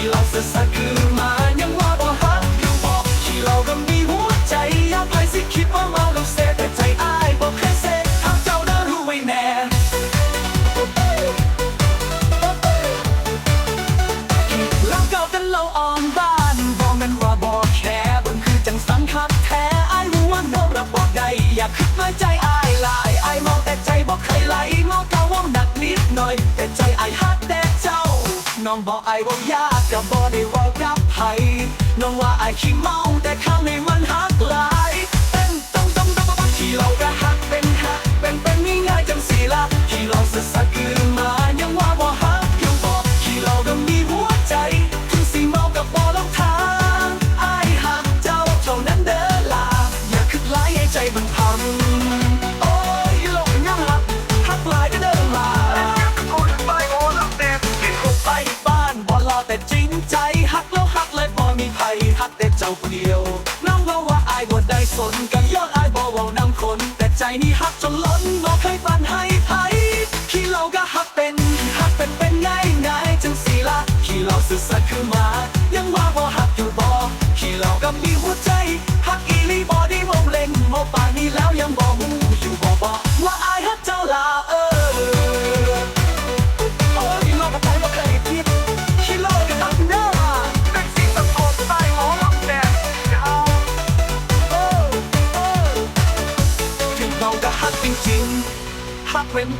ที่เราสื่อาคือมายังว่าบ่ฮักอยู่บอกที่เราก็มีหัวใจอยากไปสิคิดว่ามาเราเสแต่ใจอายบอกแค่เสทำเจ้าน่ารู้ไวแน่แล้วก็เป็นเราออนบ้านบอกแม่นว่าบอกแค่บนคือจังสังคักแท้อายรู้วน้องรับอกได้อยากคิดมาใจอาลายอายมอแต่ใจบอกใครไหลมองกาว่องหนักนิดหน่อยแต่ น้องบอกไอ้ว่ายากกับบอได้ว่ารับไผน้องว่าไอ้ขี้เมาแต่ข้างในมันหักลา สนกันยอดอายบ่เว้านำคน แต่ใจนี่หักจนล้นบ่เคยปันให้ไผขี้เราก็หักเป็นหักเป็นเป็นง่ายง่ายจังสีละขี้เราสุดสัตว์คือมา ยังว่าบ่หักอยู่บ่ขี้เราก็มีหัวใจ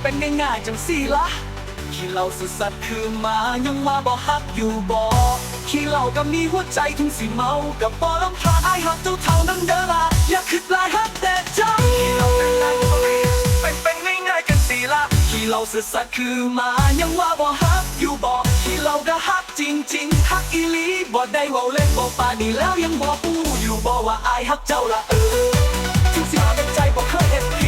เป็นเป็นง่ายๆจังสี่ละที่เราสุดสัตย์คือมายังว่าบ่หักอยู่บ่ที่เราก็มีหัวใจถึงสิเมากับบ่ลำพาไอายหักเจ้าเท่านั้นเด้อละอย่าคิดลายหักแต่ใจที่เราเป็นนายเป็นเป็นง่ายๆกันสี่ละที่เราสุดสัตย์คือมายังว่าบ่หักอยู่บ่ที่เราก็หักจริงๆหักอีหลีบ่ได้เว้าเล่นบ่ปานนี้แล้วยังบ่ปูอยู่บ่ว่าไอายหักเจ้าละเออถึงสิมาเป็นใจบอกเคยเห็นผิดคิ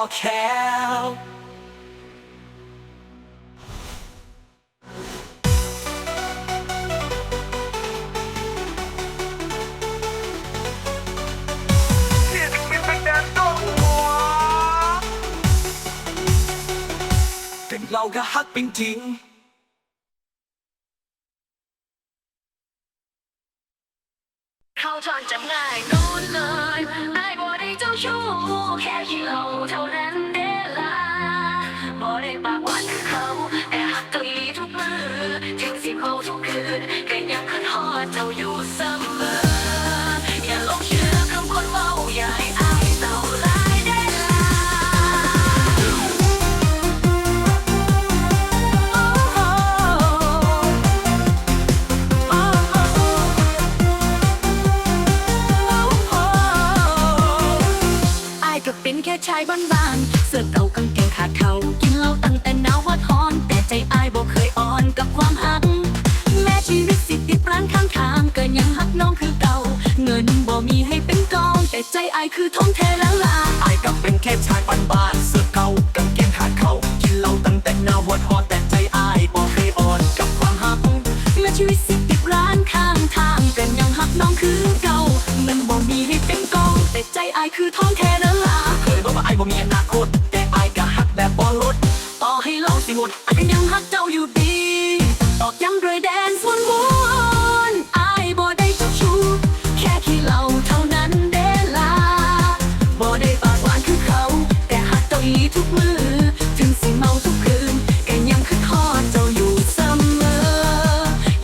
มันว่าบ่แคร์แต่เราก็ฮักเป็นจริงเข้าทางจำง่ายนู่นเลย ชูแค่ขี้เราเท่านั้นายคือทองแท้แล้วล่ะไอ้ก็เป็นแค่ชายบ้านๆเสื้อเก่ากางเกงขาดเขากินเหล้าตั้งแต่หน้าวัดฮอดแต่ใจอ้ายบ่เคยอ่อนกับความหักแม้ชีวิตสิติดร้านข้างทางก็ยังหักน้องคือเก่าเงินบ่มีให้เป็นกองแต่ใจอายคือทอง มือ ถึงสิเมาทุกคืนก็ยังคิดทอดเจ้าอยู่เสมอ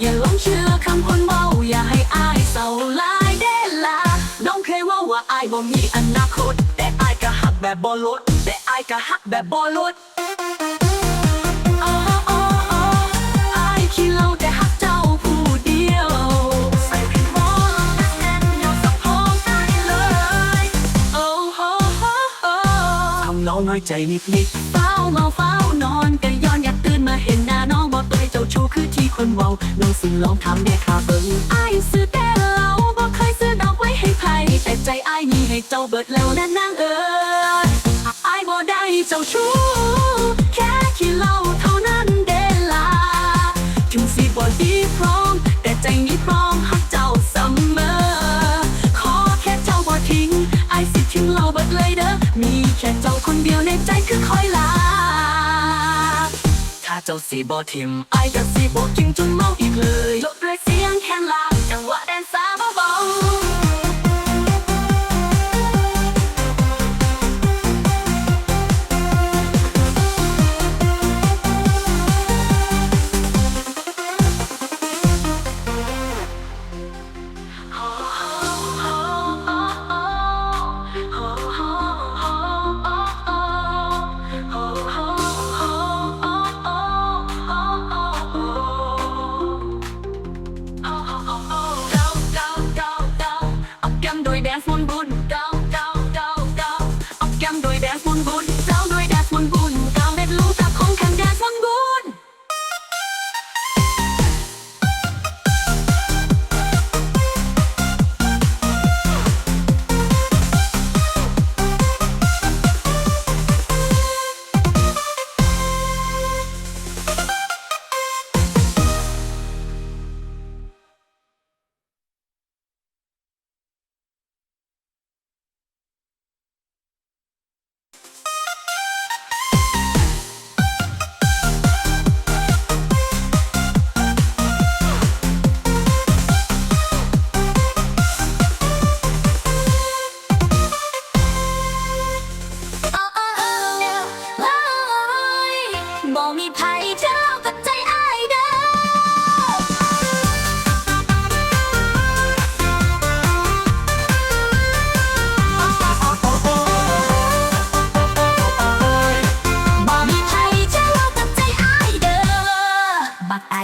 อย่าหลงเชื่อคำคนเมาอย่าให้อายเศร้าลายเดล่าน้องเคยว่าว่าอายบ่มีอนาคต แต่อายก็หักแบบบ่ลดแต่อายก็หักแบบบ่ลด อยใจนิดนิดเฝ้าเมาเฝ้านอนก็ย้อนอยากตื่นมาเห็นหน้าน้องบอกตัวให้เจ้าชู้คือที่คนเว้าน้องสิลองทำแน่ค่ะเบิ่งอ้ายซื้อแต่เหล้าบอกเคยซื้อดอกไว้ให้ไผแต่ใจอ้ายมีให้เจ้าเบิดแล้วนะนางเอ๋ยอ้ายบ่ได้เจ้าชู้แค่ขี้เหล้าเท่านั้นเดล่ะถึงสิบ่ดีพร้อมแต่ใจนี้พร้อมหักเจ้าเสมอขอแค่เจ้าบ่ทิ้งไอ้ายสิทิ้งเราเบิดเลยเด้อ มีแค่เจ้าคนเดียวในใจคือคอยลา ถ้าเจ้าสีบอทิมไอ้ายก็สิบ่กิงจนเมาอีกเลยลดด้วยเสียงแคนลาจังหวะแดนซ่าเบาๆ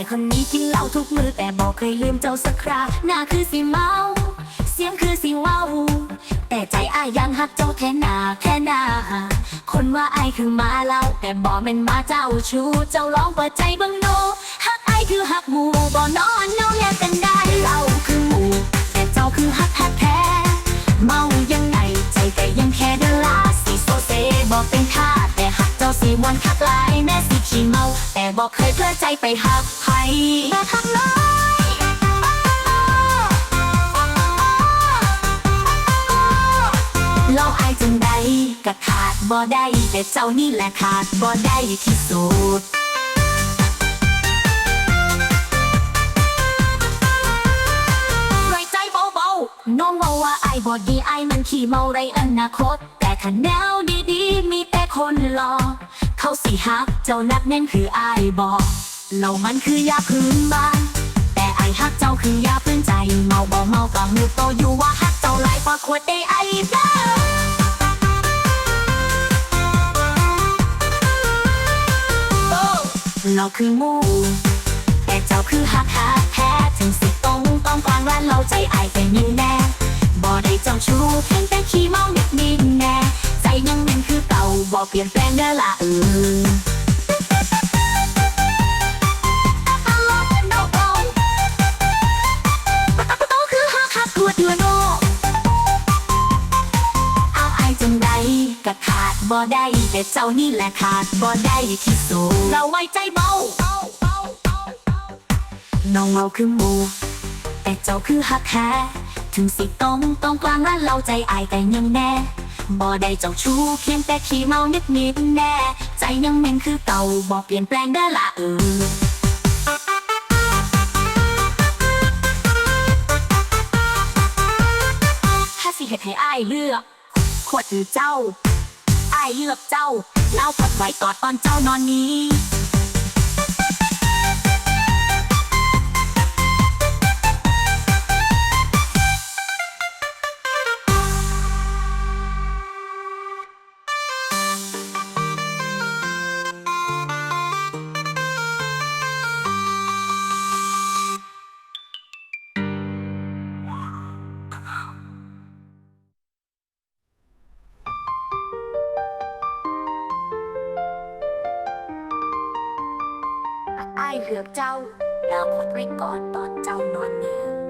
ายคนนี้กินเหล้าทุกมือแต่บอกเคยลืมเจ้าสักคราหน้าคือสิเมา เสียงคือสิเว้าแต่ใจอายยังหักเจ้าแค่หน้าแค่หน้าคนว่าอายคือมาเล่าแต่บ่เป็นมาเจ้าชู้เจ้าลองเปิดใจเบิ่งโนหักอายคือหักหมูบ่นอนเนาแยกกันได้เหล้าคือหมูแต่เจ้าคือหักแท้แท้เมายังไงใจแต่ยังแค่เดลาสิโซเซบอกเป็นค่าแต่หักเจ้าสีมวนคักลายแม่สิขี้เมา แต่บอกเคยเพลิดใจไปหักใครแต่ทำน้อยเราอายจังใดก็ขาดบ่ได้แต่เจ้านี่แหละขาดบ่ได้ที่สุดปล่อยใจเบาน้องว่าว่าไอ้บอดีไอ้มันขี่เมาไรอนาคต แต่ถ้าแนวดีๆ มีแต่คนรอ เขาสิฮักเจ้านักแน่นคือไอบอกเรามันคือยาพื้นบ้าน แต่ไอฮักเจ้าคือยาพื้นใจ เมาบ่เมาก็หูโตอยู่ว่าฮักเจ้าหลายกว่าขวดได้ไอเด้อเราคือมูแต่เจ้าคือหักหาแท้ถึงสิตรงต้องกลางร้านเราใจไอเป็นยังแน่บ่ได้เจ้าชู้ เปลี่ยนแปลงเด้อละเออโตคือหักหักตัวเดือโนเอาไอ้จังใดก็ขาดบ่ได้แต่เจ้านี่แหละขาดบ่ได้ที่สุดเราไว้ใจเบาน้องเราคือหมูแต่เจ้าคือหักแท้ถึงสิตรงตรงกลางร้นเราใจอายแต่ยังแน่ บ่ได้เจ้าชู้เพียงแต่ขี้เมานิดนิดแน่ ใจยังแม่นคือเก่าบ่เปลี่ยนแปลงได้อละเออถ้าสิเหตุให้อ้ายเลือกขวดหรือเจ้าอ้ายเลือกเจ้าเล่าพัดไว้กอดตอนเจ้านอนนี้ อ้ายเลือเจ้าแล้วพดไว้ก่อนตอนเจ้านอนเนื้อ